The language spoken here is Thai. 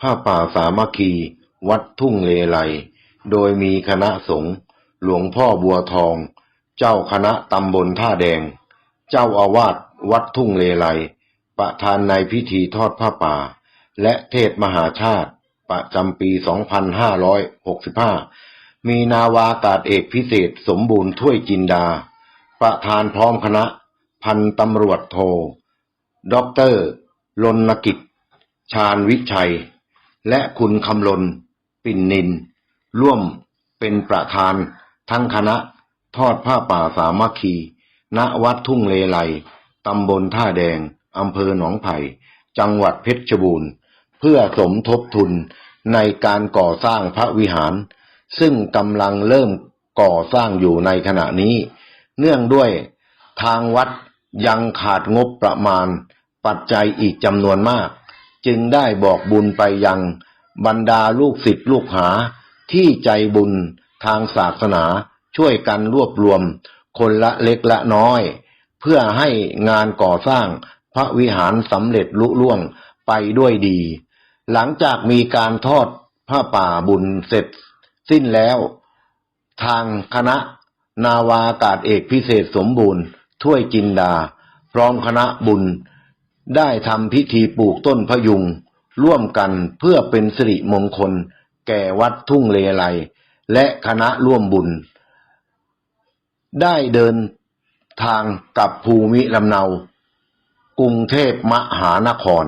ผ้าป่าสามัคคี วัดทุ่งเลไลโดยมีคณะสงฆ์หลวงพ่อบัวทอง เจ้าคณะตำบลท่าแดง เจ้าอาวาสวัดทุ่งเลไลประธานในพิธีทอดผ้าป่า และเทศมหาชาติ ประจำปี 2565 มีนาวากาศเอกพิเศษสมบูรณ์ถ้วยจินดา ประธานพร้อมคณะ พันตำรวจโทด็อกเตอร์ลนกิจ ชาญวิชัย และคุณคำลน ปิ่นนิน ร่วมเป็นประธานทั้งคณะทอดผ้าป่าสามัคคี ณ วัดทุ่งเลไลตำบลท่าแดง อำเภอหนองไผ่ จังหวัดเพชรบูรณ์ เพื่อสมทบทุนในการก่อสร้างพระวิหาร ซึ่งกำลังเริ่มก่อสร้างอยู่ในขณะนี้ เนื่องด้วยทางวัดยังขาดงบประมาณ ปัจจัยอีกจำนวนมาก จึงได้บอกบุญไปยังบรรดาลูกศิษย์ลูกหา ที่ใจบุญทางศาสนาช่วยกันรวบรวม คนละเล็กละน้อย เพื่อให้งานก่อสร้างพระวิหารสำเร็จลุล่วงไปด้วยดี หลังจากมีการทอดผ้าป่าบุญเสร็จ สิ้นแล้ว ทางคณะ นาวาอากาศเอกพิเศษสมบูรณ์ ถ้วยจินดา พร้อมคณะบุญ ได้ทำพิธีปลูกต้นพยุง ร่วมกันเพื่อเป็นสิริมงคล แก่วัดทุ่งเลไลและคณะร่วมบุญ ได้เดินทางกลับภูมิลำเนากรุงเทพมหานคร